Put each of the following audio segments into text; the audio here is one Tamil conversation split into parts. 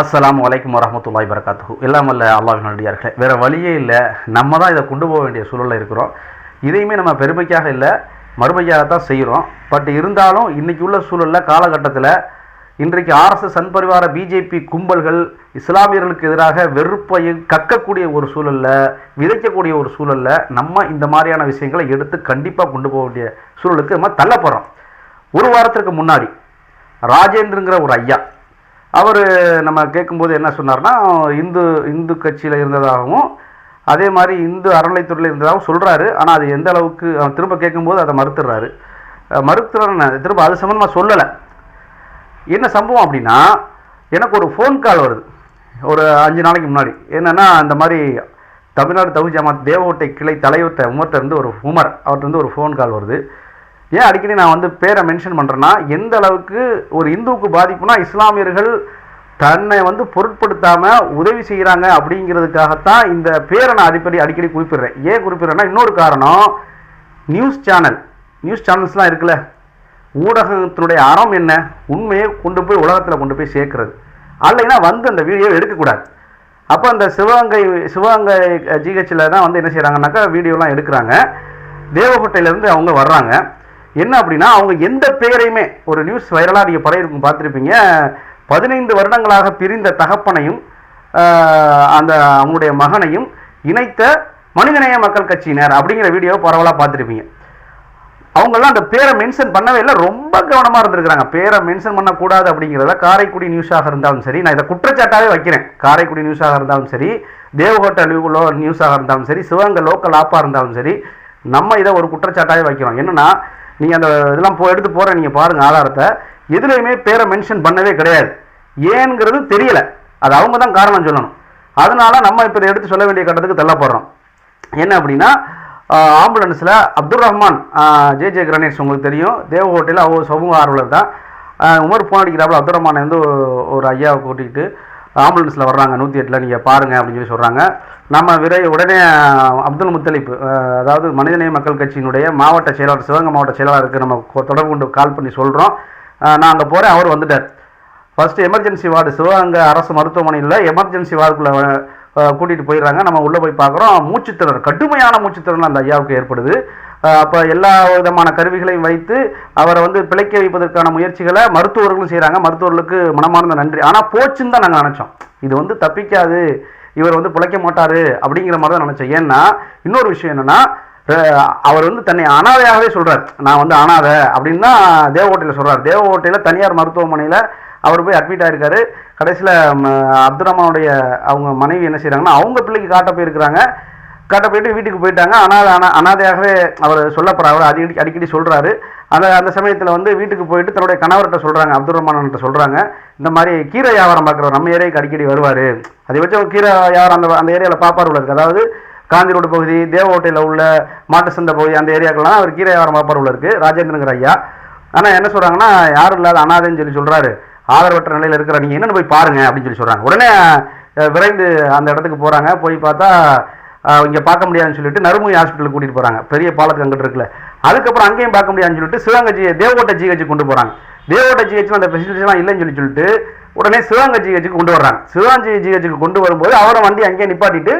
அஸ்லாம் வலைக்கம் வரமத்துல்லாய் வரகாத்து எல்லாம் அல்ல அல்லாவின் நடிகார்களே வேற வழியே இல்லை. நம்ம தான் இதை கொண்டு போக வேண்டிய சூழலில் இருக்கிறோம். இதையுமே நம்ம பெருமைக்காக இல்லை. மறுமையாக தான் செய்கிறோம் பட் இருந்தாலும் இன்றைக்கி உள்ள சூழலில் காலகட்டத்தில் இன்றைக்கு ஆர்எஸ்எஸ் சன்பரிவார பிஜேபி கும்பல்கள் இஸ்லாமியர்களுக்கு எதிராக வெறுப்பையும் கக்கக்கூடிய ஒரு சூழலில் விதைக்கக்கூடிய ஒரு சூழலில் நம்ம இந்த மாதிரியான விஷயங்களை எடுத்து கண்டிப்பாக கொண்டு போக வேண்டிய சூழலுக்கு நம்ம தள்ளப்படுறோம் ஒரு வாரத்திற்கு முன்னாடி ராஜேந்திரங்கிற ஒரு ஐயா அவர் நம்ம கேட்கும்போது என்ன சொன்னார்னா இந்து இந்து கட்சியில் இருந்ததாகவும் அதே மாதிரி இந்து அறநிலைத்துறையில் இருந்ததாகவும் சொல்கிறாரு ஆனால் அது எந்த அளவுக்கு திரும்ப கேட்கும்போது அதை மறுத்துடுறாரு அஹ் திரும்ப அது சம்மந்தமாக சொல்லலை. என்ன சம்பவம் அப்படின்னா எனக்கு ஒரு ஃபோன் கால் வருது. ஒரு அஞ்சு நாளைக்கு முன்னாடி. என்னென்னா அந்த மாதிரி தமிழ்நாடு தகுதி ஜமாத் தேவகோட்டை கிளை தலைவர்கிட்ட உமர்கிட்ட இருந்து ஒரு உமர் அவர்கிட்ட இருந்து ஒரு ஃபோன் கால் வருது. ஏன் அடிக்கடி நான் வந்து பேரை மென்ஷன் பண்ணுறேன்னா எந்த அளவுக்கு ஒரு இந்துவுக்கு பாதிப்புனா இஸ்லாமியர்கள் தன்னை வந்து பொருட்படுத்தாமல் உதவி செய்கிறாங்க அப்படிங்கிறதுக்காகத்தான் இந்த பேரை நான் அடிப்படி அடிக்கடி குறிப்பிடுறேன். ஏன் குறிப்பிடுறேன்னா இன்னொரு காரணம் நியூஸ் சேனல் நியூஸ் சேனல்ஸ்லாம் இருக்குல்ல ஊடகத்தினுடைய அறம் என்ன உண்மையை கொண்டு போய் உலகத்தில் கொண்டு போய் சேர்க்கறது. அல்லைன்னா வந்து அந்த வீடியோ எடுக்கக்கூடாது. அப்போ அந்த சிவகங்கை சிவகங்கை ஜிஹெச்சில் தான் வந்து என்ன செய்கிறாங்கனாக்கா வீடியோலாம் எடுக்கிறாங்க. தேவகோட்டையிலேருந்து அவங்க வர்றாங்க. என்ன அப்படின்னா அவங்க எந்த பேரையுமே ஒரு நியூஸ் வைரலாக நீங்கள் படையிருக்கும் பார்த்துருப்பீங்க. பதினைந்து வருடங்களாக பிரிந்த தகப்பனையும் அந்த அவங்களுடைய மகனையும் இணைத்த மனிதநேய மக்கள் கட்சியினர் அப்படிங்கிற வீடியோ பரவலாக பார்த்துருப்பீங்க. அவங்கெல்லாம் அந்த பேரை மென்ஷன் பண்ணவே இல்லை ரொம்ப கவனமாக இருந்திருக்கிறாங்க. பேரை மென்ஷன் பண்ணக்கூடாது அப்படிங்கிறத காரைக்குடி நியூஸாக இருந்தாலும் சரி நான் இதை குற்றச்சாட்டாகவே வைக்கிறேன். காரைக்குடி நியூஸாக இருந்தாலும் சரி தேவகோட்டை லோ நியூஸாக இருந்தாலும் சரி சிவகங்கை லோக்கல் ஆப்பாக இருந்தாலும் சரி நம்ம இதை ஒரு குற்றச்சாட்டாகவே வைக்கிறோம். என்னென்னா நீங்கள் அந்த இதெல்லாம் போ எடுத்து போகிற நீங்கள் பாருங்கள் ஆதாரத்தை. எதுலேயுமே பேரை மென்ஷன் பண்ணவே கிடையாது. ஏங்கிறது தெரியல. அது அவங்க தான் காரணம் சொல்லணும். அதனால நம்ம இப்போ இதை எடுத்து சொல்ல வேண்டிய கட்டத்துக்கு தள்ளப்படுறோம். என்ன அப்படின்னா ஆம்புலன்ஸில் Abdul Rahman J J grenades உங்களுக்கு தெரியும். தேவகோட்டையில் அவ்வளோ சமூக ஆர்வலர் தான். உமர் ஃபோன் அடிக்கிறாப்புல அப்துல் ரஹ்மான் வந்து ஒரு ஐயாவை கூட்டிகிட்டு ஆம்புலன்ஸில் வர்றாங்க நூற்றி எட்டில். நீங்கள் பாருங்கள் அப்படின்னு சொல்லி சொல்கிறாங்க நம்ம விரை உடனே அப்துல் முத்தலிப் அதாவது மனிதநேய மக்கள் கட்சியினுடைய மாவட்ட செயலாளர் சிவகங்கை மாவட்ட செயலாளருக்கு நம்ம தொடர்பு கொண்டு கால் பண்ணி சொல்கிறோம் நான் அங்கே போகிறேன் அவர் வந்துட்டார். ஃபஸ்ட்டு எமர்ஜென்சி வார்டு சிவகங்கை அரசு மருத்துவமனையில் எமர்ஜென்சி வார்டுக்குள்ளே கூட்டிகிட்டு போயிடுறாங்க. நம்ம உள்ளே போய் பார்க்குறோம் மூச்சுத்திறன் கடுமையான மூச்சுத்திறன் அந்த ஐயாவுக்கு ஏற்படுது. அப்போ எல்லா விதமான கருவிகளையும் வைத்து அவரை வந்து பிழைக்க வைப்பதற்கான முயற்சிகளை மருத்துவர்களும் செய்கிறாங்க மருத்துவர்களுக்கு மனமார்ந்த நன்றி. ஆனால் போச்சுன்னு தான் நாங்கள் நினச்சோம். இது வந்து தப்பிக்காது. இவர் வந்து பிழைக்க மாட்டார் அப்படிங்கிற மாதிரி தான் நினச்சோம். ஏன்னா இன்னொரு விஷயம் என்னென்னா அவர் வந்து தன்னை அனாதையாகவே சொல்கிறார் நான் வந்து அனாதை அப்படின்னு தான் தேவகோட்டையில் சொல்கிறார் தேவகோட்டையில் தனியார் மருத்துவமனையில் அவர் போய் அட்மிட் ஆயிருக்காரு. கடைசியில் அப்துல் ரஹ்மானுடைய அவங்க மனைவி என்ன செய்கிறாங்கன்னா அவங்க பிள்ளைக்கு காட்ட போயிருக்கிறாங்க. கட்ட போயிட்டு வீட்டுக்கு போயிட்டாங்க. ஆனால் அனாதையாகவே அவர் சொல்லப்படுற அவர் அடிக்கடி அடிக்கடி சொல்கிறாரு அந்த அந்த சமயத்தில் வந்து வீட்டுக்கு போயிட்டு தன்னுடைய கணவர்கிட்ட சொல்கிறாங்க அப்துல் ரஹ்மான்கிட்ட சொல்கிறாங்க இந்த மாதிரி கீரை வியாபாரம் பார்க்குறவர் நம்ம ஏரியாவுக்கு அடிக்கடி வருவார். அதை வச்சு அவங்க கீரை வியாபாரம் அந்த அந்த ஏரியாவில் பாப்பார் உள்ள அதாவது காந்தி ரோடு பகுதி தேவகோட்டையில் உள்ள மாட்டு சந்தை பகுதி அந்த ஏரியாக்கெல்லாம் அவர் கீரை வியாபாரம் பார்ப்பார் உள்ள இருக்கு ராஜேந்திரங்கிற ஐயா. ஆனால் என்ன சொல்கிறாங்கன்னா யாரும் இல்லாத அனாதைன்னு சொல்லி சொல்கிறாரு ஆதரவற்ற நிலையில் இருக்கிற நீங்கள் என்னென்னு போய் பாருங்கள் அப்படின்னு சொல்லி சொல்கிறாங்க உடனே விரைந்து அந்த இடத்துக்கு போகிறாங்க போய் பார்த்தா இங்கே பார்க்க முடியாதுன்னு சொல்லிட்டு நறுமுகை ஹாஸ்பிட்டலுக்கு கூட்டிகிட்டு போகிறாங்க பெரிய பாலத்துக்கு அங்கிட்டு இருக்குல்ல. அதுக்கப்புறம் அங்கேயும் பார்க்க முடியாதுன்னு சொல்லிட்டு சிவகங்கை ஜி தேவகோட்டை ஜிஹெச் கொண்டு போகிறாங்க தேவகோட்டை ஜிஹெச் அந்த ஃபெசிலிட்டிஸ்லாம் இல்லைன்னு சொல்லி சொல்லிட்டு உடனே சிவகங்கை ஜிஹெச்சுக்கு கொண்டு வர்றாங்க. சிவகங்கை ஜிஹெச்சுக்கு கொண்டு வரும்போது அவரை வண்டி அங்கேயே நிப்பாட்டிட்டு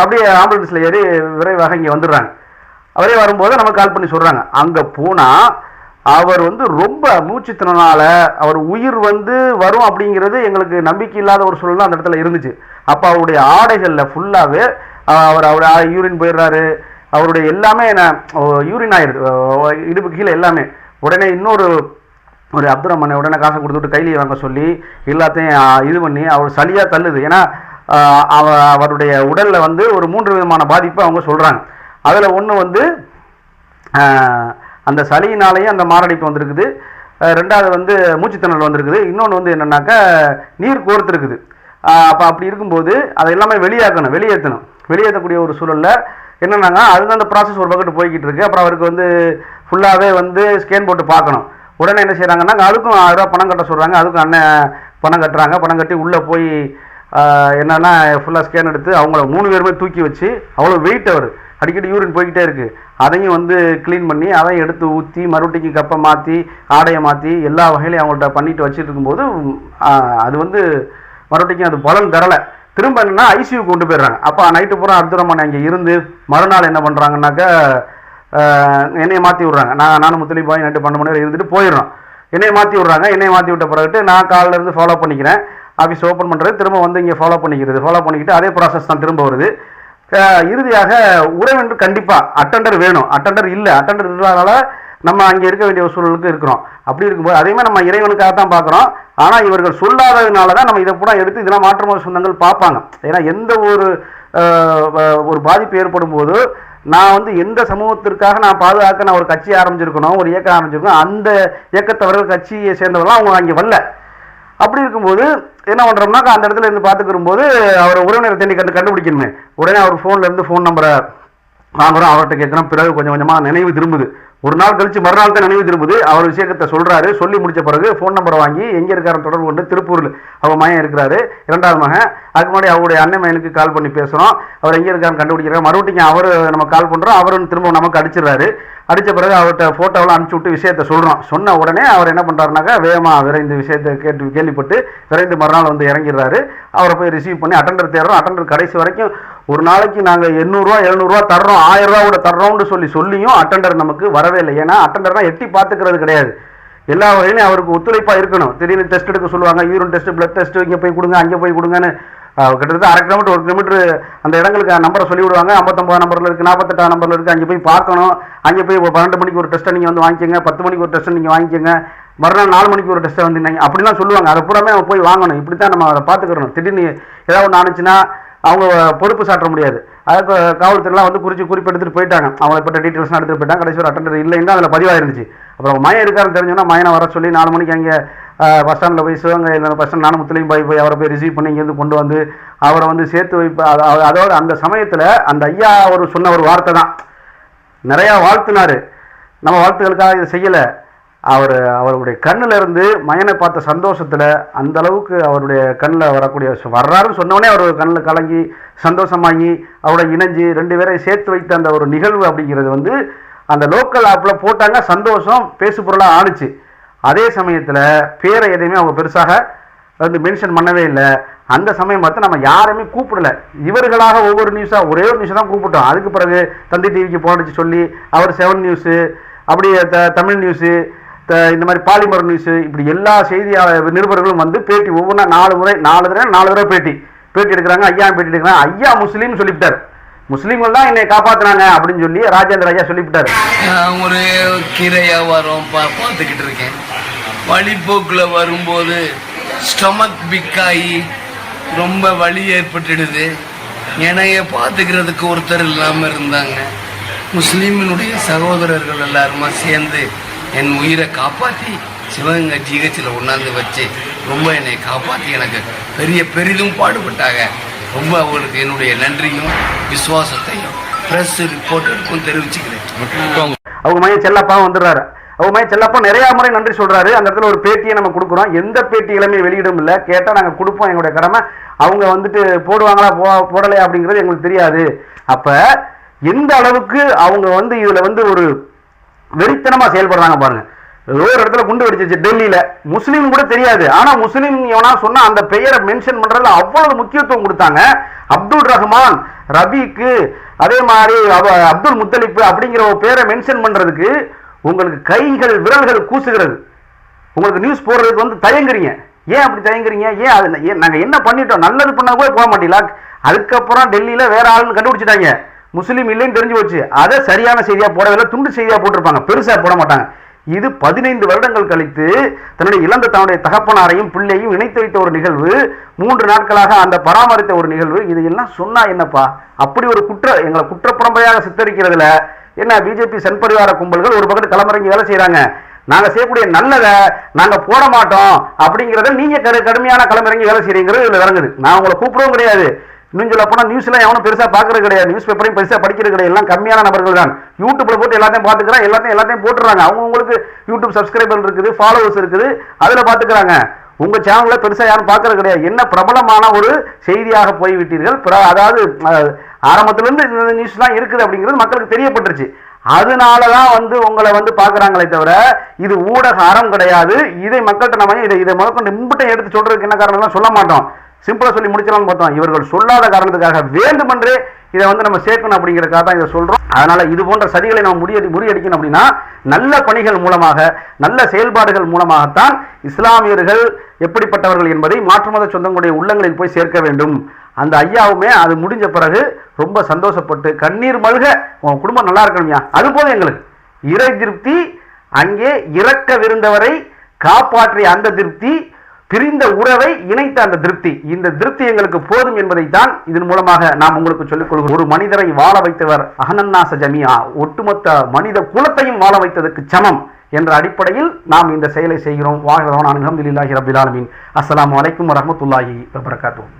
அப்படியே ஆம்புலன்ஸில் ஏறி விரைவாக இங்கே வந்துடுறாங்க. அவரே வரும்போது நமக்கு கால் பண்ணி சொல்கிறாங்க அங்கே போனால் அவர் வந்து ரொம்ப மூச்சுத்திறனால அவர் உயிர் வந்து வரும் அப்படிங்கிறது எங்களுக்கு நம்பிக்கை இல்லாத ஒரு சூழல் அந்த இடத்துல இருந்துச்சு. அப்போ அவருடைய ஆடைகளில் ஃபுல்லாகவே அவர் அவர் யூரின் போயிடுறாரு. அவருடைய எல்லாமே யூரின் ஆயிடுது. இடுப்பு கீழே எல்லாமே. உடனே இன்னொரு ஒரு அப்துல் ரஹ்மானை உடனே காசை கொடுத்துட்டு கையிலேயே வாங்க சொல்லி எல்லாத்தையும் இது பண்ணி அவர் சளியாக தள்ளுது. ஏன்னா அவ அவருடைய உடலில் வந்து ஒரு மூன்று விதமான பாதிப்பு அவங்க சொல்கிறாங்க அதில் ஒன்று வந்து அந்த சளியினாலேயே அந்த மாரடைப்பு வந்திருக்குது. ரெண்டாவது வந்து மூச்சுத்திணறல் வந்திருக்குது. இன்னொன்று வந்து என்னென்னாக்கா நீர் கோர்த்துருக்குது. அப்போ அப்படி இருக்கும்போது அதை எல்லாமே வெளியாக்கணும் வெளியேற்றணும். வெளியேற்றக்கூடிய ஒரு சூழலில் என்னென்னாங்க அதுதான் அந்த ப்ராசஸ் ஒரு பக்கத்து போய்கிட்டு இருக்கு. அப்புறம் அவருக்கு வந்து ஃபுல்லாகவே வந்து ஸ்கேன் போட்டு பார்க்கணும். உடனே என்ன செய்கிறாங்கன்னா அதுக்கும் ஆயிரம் ரூபா பணம் கட்ட சொல்கிறாங்க அதுக்கும் அண்ணன் பணம் கட்டுறாங்க. பணம் கட்டி உள்ளே போய் என்னென்னா ஃபுல்லாக ஸ்கேன் எடுத்து அவங்கள மூணு பேருமே தூக்கி வச்சு அவ்வளோ வெயிட் அவர். அடிக்கடி யூரின் போய்கிட்டே இருக்குது அதையும் வந்து க்ளீன் பண்ணி அதையும் எடுத்து ஊற்றி மறுபடிக்கு கப்பை மாற்றி ஆடையை மாற்றி எல்லா வகையிலையும் அவங்கள்ட்ட பண்ணிட்டு வச்சுட்டு இருக்கும்போது அது வந்து மறுபடிக்கும் அது பலன் தரலை. திரும்ப என்னன்னா ஐசியூ கொண்டு போயிடுறாங்க. அப்போ நைட்டு பூரா அப்துரமான் அங்கே இருந்து மறுநாள் என்ன பண்ணுறாங்கன்னாக்கா என்னையை மாற்றி விட்றாங்க. நான் நானும் முத்தலி போய் நைட்டு பன்னெண்டு மணி வரை இருந்துட்டு போயிடுறோம். என்னையை மாற்றி விட்றாங்க. என்னையை மாற்றி விட்ட பிறகு நான் காலைல இருந்து ஃபாலோ பண்ணிக்கிறேன். ஆஃபீஸ் ஓப்பன் பண்ணுறது திரும்ப வந்து இங்கே ஃபாலோ பண்ணிக்கிறது. ஃபாலோ பண்ணிக்கிட்டு அதே ப்ராசஸ் தான் திரும்ப வருது. இறுதியாக உறவென்று கண்டிப்பாக அட்டெண்டர் வேணும். அட்டெண்டர் இல்லை. அட்டெண்டர் இல்லாதனால நம்ம அங்கே இருக்க வேண்டிய ஒரு சூழலுக்கு இருக்கிறோம். அப்படி இருக்கும்போது அதேமாதிரி நம்ம இறைவனுக்காக தான் பார்க்குறோம். ஆனால் இவர்கள் சொல்லாததுனால தான் நம்ம இதை பூரா எடுத்து இதெல்லாம் மாற்றுமொழி சொந்தங்கள் பார்ப்பாங்க. ஏன்னா எந்த ஒரு ஒரு பாதிப்பு ஏற்படும் போது நான் வந்து எந்த சமூகத்திற்காக நான் பாதுகாக்க நான் ஒரு கட்சி ஆரம்பிச்சிருக்கணும் ஒரு இயக்கம் ஆரம்பிச்சிருக்கணும் அந்த இயக்கத்தவர்கள் கட்சியை சேர்ந்தவர்கள்லாம் அவங்க அங்கே வரல. அப்படி இருக்கும்போது என்ன பண்ணுறோம்னாக்கா அந்த இடத்துல இருந்து பார்த்துக்கிற போது அவர் உறவினரை தேடி கண்டு கண்டுபிடிக்கணுமே. உடனே அவர் ஃபோன்லேருந்து ஃபோன் நம்பரை வாங்குறோம் அவர்கிட்ட கேட்குறோம் பிறகு கொஞ்சம் கொஞ்சமாக நினைவு திரும்புது. ஒரு நாள் கழிச்சு மறுநாள் தான் நினைவு திரும்புது. அவர் விஷயத்தை சொல்றாரு. சொல்லி முடிச்ச பிறகு ஃபோன் நம்பரை வாங்கி எங்கே இருக்காரு தொடர்பு கொண்டு திருப்பூரில் அவர் மகன் இருக்கிறாரு. இரண்டாவது மகன். அதுக்கு முன்னாடி அவருடைய அண்ணன் மகனுக்கு கால் பண்ணி பேசுகிறோம் அவர் எங்கே இருக்காருன்னு கண்டுபிடிக்கிறார் மறுபடியும் அவர் நம்ம கால் பண்ணுறோம் அவரும் திரும்ப நமக்கு அடிச்சிடுறாரு. அடித்த பிறகு அவர்கிட்ட ஃபோட்டோவெல்லாம் அனுப்பிச்சு விட்டு விஷயத்தை சொல்கிறோம் சொன்ன உடனே அவர் என்ன பண்ணுறாருனாக்கா வேகமாக விரைந்து விஷயத்தை கேட்டு கேள்விப்பட்டு விரைந்து மறுநாள் வந்து இறங்கிடுறாரு. அவரை போய் ரிசீவ் பண்ணி அட்டெண்டர் தேடுறோம். அட்டெண்டர் கடைசி வரைக்கும் ஒரு நாளைக்கு நாங்கள் எண்ணூறுரூவா எழுநூறுவா தர்றோம். ஆயிரம் ரூபா கூட தர்றோம்னு சொல்லி சொல்லியும் அட்டெண்டர் நமக்கு வர வரவே இல்லை. ஏன்னா அட்டெண்டர்னா எட்டி பார்த்துக்கிறது கிடையாது. எல்லா வகையிலும் அவருக்கு ஒத்துழைப்பாக இருக்கணும். திடீர்னு டெஸ்ட் எடுக்க சொல்லுவாங்க. யூரின் டெஸ்ட் பிளட் டெஸ்ட் இங்கே போய் கொடுங்க அங்கே போய் கொடுங்கன்னு கிட்டத்தட்ட அரை கிலோமீட்டர் ஒரு கிலோமீட்டர் அந்த இடங்களுக்கு நம்பரை சொல்லி விடுவாங்க ஐம்பத்தொம்பது நம்பரில் இருக்குது நாற்பத்தெட்டாம் நம்பரில் இருக்குது அங்கே போய் பார்க்கணும். அங்கே போய் ஒரு பன்னெண்டு மணிக்கு ஒரு டெஸ்ட்டை நீங்கள் வந்து வாங்கிக்கோங்க பத்து மணிக்கு ஒரு டெஸ்ட்டை நீங்கள் வாங்கிக்கோங்க. மறுநாள் நாலு மணிக்கு ஒரு டெஸ்ட்டை வந்துருந்தாங்க அப்படிலாம் சொல்லுவாங்க. அதை பூராமே போய் வாங்கணும். இப்படி தான் நம்ம அதை பார்த்துக்கிறோம் திடீர்னு ஏதாவது ஒன்று ஆனிச்சுன்னா அவங்க பொறுப்பு சாட்ட முடியாது. அதுக்கு காவல்துறைலாம் வந்து குறித்து குறிப்பு எடுத்துகிட்டு போயிட்டாங்க. அவங்கள இப்போ டீட்டெயில்ஸ்லாம் எடுத்துகிட்டு போயிட்டாங்க. கடைசி ஒரு அட்டண்டர் இல்லைன்னு அதில் பதிவாயிருந்துச்சு. அப்புறம் மயம் இருக்காருன்னு தெரிஞ்சோன்னா மயனை வர சொல்லி நாலு மணிக்கு அங்கே பஸ் ஸ்டாண்டில் போய் சிவகங்கை பஸ் ஸ்டாண்ட் நானும் போய் போய் அவரை போய் ரிசீவ் பண்ணி இங்கேருந்து கொண்டு வந்து அவரை வந்து சேர்த்து வைப்ப அதோட அந்த சமயத்தில் அந்த ஐயா அவர் சொன்ன ஒரு வார்த்தை தான் நிறையா வாழ்த்துனார். நம்ம வாழ்த்துக்களுக்காக இதை செய்யலை. அவர் அவருடைய கண்ணுல இருந்து மயனை பார்த்த சந்தோஷத்தில் அந்த அளவுக்கு அவருடைய கண்ணில் வரக்கூடிய வர்றாருன்னு சொன்னோடனே அவர் கண்ணில் கலங்கி சந்தோஷமாகி அவரோட இணைஞ்சு ரெண்டு பேரையும் சேர்த்து வைத்த அந்த ஒரு நிகழ்வு அப்படிங்கிறது வந்து அந்த லோக்கல் ஆப்பில் போட்டாங்க சந்தோஷம் பேசு பொருளாக ஆணுச்சு. அதே சமயத்தில் பேரை எதையுமே அவங்க பெருசாக வந்து மென்ஷன் பண்ணவே இல்லை. அந்த சமயம் பார்த்து நம்ம யாருமே கூப்பிடல. இவர்களாக ஒவ்வொரு நியூஸாக ஒரே ஒரு நியூஸ் தான் கூப்பிட்டோம். அதுக்கு பிறகு தந்தி டிவிக்கு போனடிச்சு சொல்லி அவர் செவன் நியூஸு அப்படியே த தமிழ் நியூஸு இந்த மாதிரி பாலிமர் நியூஸு இப்படி எல்லா செய்தியாளர் நிருபர்களும் வந்து பேட்டி ஒவ்வொன்றா நாலு முறை நாலு தடவை நாலு தடவை பேட்டி. பேட்டி எடுக்கிறாங்க ஐயா பேட்டி எடுக்கிறாங்க. ஐயா முஸ்லீம் சொல்லிவிட்டார். முஸ்லீம்கள் தான் என்னை காப்பாத்துனாங்க அப்படின்னு சொல்லி ராஜேந்திர ஐயா சொல்லிவிட்டார். ஒரு கீரை வியாபாரம் பா பார்த்துக்கிட்டு இருக்கேன். வழிப்போக்கில் வரும்போது ஸ்டொமக் பிக்காகி ரொம்ப வலி ஏற்பட்டுடுது. என்னைய பார்த்துக்கிறதுக்கு ஒருத்தர் இல்லாமல் இருந்தாங்க. முஸ்லீமினுடைய சகோதரர்கள் எல்லாருமா சேர்ந்து என் உயிரை காப்பாற்றி சிவகங்கை ஜிஹெச்சில் உணர்ந்து வச்சு ரொம்ப என்னை காப்பாற்றி எனக்கு பெரிய பெரிதும் பாடுபட்டாங்க. ரொம்ப அவங்களுக்கு என்னுடைய நன்றியும் விசுவாசத்தையும் ப்ரெஸ் ரிப்போர்ட்டருக்கும் தெரிவிச்சுக்கிறேன். அவங்க மையம் செல்லப்பாவும் வந்துடுறாரு. அவங்க மையம் செல்லப்பா நிறைய முறை நன்றி சொல்றாரு. அந்த இடத்துல ஒரு பேட்டியை நம்ம கொடுக்குறோம். எந்த பேட்டிகளுமே வெளியிடும் இல்லை. கேட்டால் நாங்கள் கொடுப்போம் எங்களுடைய கடமை. அவங்க வந்துட்டு போடுவாங்களா போ போடலையா அப்படிங்கிறது எங்களுக்கு தெரியாது. அப்போ எந்த அளவுக்கு அவங்க வந்து இதில் வந்து ஒரு வெறித்தனமாக செயல்படுறாங்க பாருங்க. ஏதோ ஒரு இடத்துல குண்டு வெடிச்சிச்சு டெல்லியில. முஸ்லீம் கூட தெரியாது. ஆனா முஸ்லீம் எவனா சொன்னா அந்த பெயரை மென்ஷன் பண்றதுல அவ்வளவு முக்கியத்துவம் கொடுத்தாங்க. அப்துல் ரஹ்மான் ரபிக்கு அதே மாதிரி அப்துல் முத்தலிப்பு அப்படிங்கிற ஒரு பேரை மென்ஷன் பண்றதுக்கு உங்களுக்கு கைகள் விரல்கள் கூசுகிறது. உங்களுக்கு நியூஸ் போடுறதுக்கு வந்து தயங்குறீங்க. ஏன் அப்படி தயங்குறீங்க? ஏன் அது ஏன் நாங்கள் என்ன பண்ணிட்டோம்? நல்லது பண்ண கூட போக மாட்டீங்களா? அதுக்கப்புறம் டெல்லியில் வேற ஆளுன்னு கண்டுபிடிச்சிட்டாங்க. முஸ்லீம் இல்லைன்னு தெரிஞ்சு போச்சு. அதை சரியான செய்தியாக போடவில்லை துண்டு செய்தியாக போட்டிருப்பாங்க. பெருசாக போட மாட்டாங்க. இது பதினைந்து வருடங்கள் கழித்து தன்னுடைய இழந்த தன்னுடைய தகப்பனாரையும் பிள்ளையும் இணைத்து வைத்த ஒரு நிகழ்வு. மூன்று நாட்களாக அந்த பராமரித்த ஒரு நிகழ்வு. இதையெல்லாம் சொன்னா என்னப்பா? அப்படி ஒரு குற்ற எங்களை குற்றப்பரம்பரையாக சித்தரிக்கிறதுல என்ன பிஜேபி சன் பரிவார கும்பல்கள் ஒரு பக்கத்து களமிறங்கி வேலை செய்கிறாங்க நாங்க செய்யக்கூடிய நல்லதை நாங்க போட மாட்டோம். அப்படிங்கிறத நீங்க கடு கடுமையான களமிறங்கி வேலை செய்றீங்கிறது இதுல இறங்குது நான் உங்களை கூப்பிடவும் கிடையாது. இன்னும் சொல்ல போனால் நியூஸ்லாம் எவனும் பெருசாக பாக்குறது கிடையாது. நியூஸ் பேப்பரையும் பெருசாக படிக்கிறது கிடையாது. எல்லாம் கம்மியான நபர்கள் தான். யூடியூப்பில் போட்டு எல்லாத்தையும் பாத்துக்கிறான் எல்லாத்தையும் எல்லாத்தையும் போட்டுறாங்க. அவங்கவுங்களுக்கு யூடியூப் சப்ஸ்கிரைபர் இருக்குது ஃபாலோவர்ஸ் இருக்குது. அதில் பார்த்துக்கிறாங்க. உங்கள் சேனலில் பெருசாக யாரும் பார்க்கறது கிடையாது. என்ன பிரபலமான ஒரு செய்தியாக போய்விட்டீர்கள்? பிற- அதாவது ஆரம்பத்துலேருந்து இந்த நியூஸ்லாம் இருக்குது அப்படிங்கிறது மக்களுக்கு தெரியப்பட்டுருச்சு. அதனால தான் வந்து உங்களை வந்து பார்க்குறாங்களே தவிர இது ஊடக அறம் கிடையாது. இதை மக்கள்கிட்ட நம்ம இதை இதை முதற்கொண்டு இம்புட்டை எடுத்து சொல்கிறதுக்கு என்ன காரணம்லாம் சொல்ல மாட்டோம். சிம்பிளா சொல்லி முடிச்சலாம்னு பார்த்தோம். இவர்கள் சொல்லாத காரணத்துக்காக வேண்டுமென்றே இதை வந்து நம்ம சேர்க்கணும் அப்படிங்கிறதுக்காக தான் இதை சொல்றோம். அதனால இது போன்ற சதிகளை நம்ம முறியடி முறியடிக்கணும் அப்படின்னா நல்ல பணிகள் மூலமாக நல்ல செயல்பாடுகள் மூலமாகத்தான் இஸ்லாமியர்கள் எப்படிப்பட்டவர்கள் என்பதை மாற்று மத சொந்தங்களுடைய உள்ளங்களில் போய் சேர்க்க வேண்டும். அந்த ஐயாவுமே அது முடிஞ்ச பிறகு ரொம்ப சந்தோஷப்பட்டு கண்ணீர் மல்க உன் குடும்பம் நல்லா இருக்கணும்யா அது போதும் எங்களுக்கு. இறை திருப்தி அங்கே இறக்கவிருந்தவரை காப்பாற்றிய அந்த திருப்தி பிரிந்த உறவை இணைத்த அந்த திருப்தி. இந்த திருப்தி எங்களுக்கு போதும் என்பதைத்தான் இதன் மூலமாக நாம் உங்களுக்கு சொல்லிக் கொள்கிறோம். ஒரு மனிதரை வாழ வைத்தவர் அகனன்னாச ஜமியா. ஒட்டுமொத்த மனித குலத்தையும் வாழ வைத்ததற்கு சமம் என்ற அடிப்படையில் நாம் இந்த செயலை செய்கிறோம். வாழ்கிறோம் நான் இல்லாஹி ரபிலாலமின் அஸ்லாம் வலைக்கும் வரமத்துல்லாஹி வரஹ்மத்துல்லாஹி